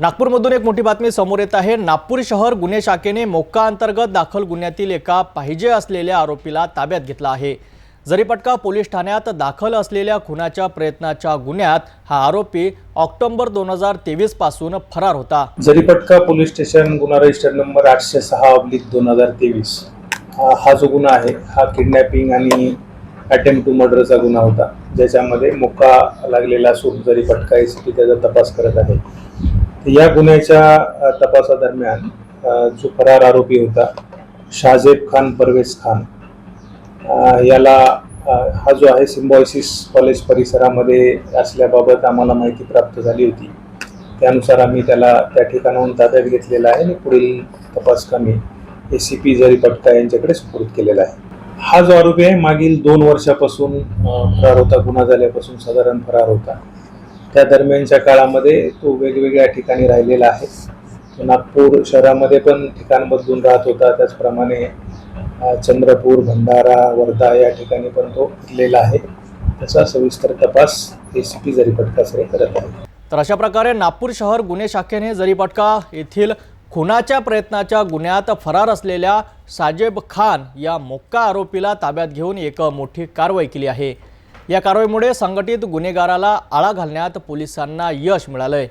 नागपूरमधून एक मोठी बातमी समोर येत आहे. नागपूर शहर गुन्हे शाखेने मोक्का अंतर्गत दाखल गुन्ह्यातील एका पाहिजे असलेल्या आरोपीला ताब्यात घेतला आहे. जरीपटका पोलीस ठाण्यात दाखल असलेल्या खुनाच्या प्रयत्नाच्या गुन्ह्यात हा आरोपी ऑक्टोबर दोन हजार तेवीसपासून फरार होता. जरीपटका पोलीस स्टेशन गुन्हा रजिस्टर नंबर आठशे सहा ऑब्लिक दोन हजार तेवीस हा जो गुन्हा आहे हा किडनॅपिंग आणि अटेम्प्ट टू मर्डरचा गुन्हा होता. ज्याच्यामध्ये मोका लागलेला असून जरीपटका एस त्याचा तपास करत आहे. या गुन्ह्याच्या तपासादरम्यान जो फरार आरोपी होता शाजेब खान परवेज खान याला हा जो आहे सिम्बॉयसिस कॉलेज परिसरामध्ये असल्याबाबत आम्हाला माहिती प्राप्त झाली होती. त्यानुसार आम्ही त्याला त्या ठिकाणाहून ताब्यात घेतलेला आहे आणि पुढील तपास कमी ए सी पी जरी पटका यांच्याकडे सुपूर्द केलेला आहे. हा जो आरोपी आहे मागील दोन वर्षापासून फरार होता गुन्हा झाल्यापासून साधारण फरार होता. त्या दरम्यानच्या काळामध्ये तो वेगवेगळ्या ठिकाणी राहिलेला आहे. तो नागपूर शहरामध्ये पण ठिकाण बदलून राहत होता. त्याचप्रमाणे चंद्रपूर भंडारा वर्धा या ठिकाणी पण तो फिरलेला आहे. त्याचा सविस्तर तपास ए सी पी जरीपटकासरे करत आहे. तर अशा प्रकारे नागपूर शहर गुन्हे शाखेने जरीपटका येथील खुनाच्या प्रयत्नाच्या गुन्ह्यात फरार असलेल्या साजेब खान या मोक्का आरोपीला ताब्यात घेऊन एक मोठी कारवाई केली आहे. या कारवाईमुळे संघटित गुन्हेगाराला आळा घालण्यात पोलिसांना यश मिळालंय.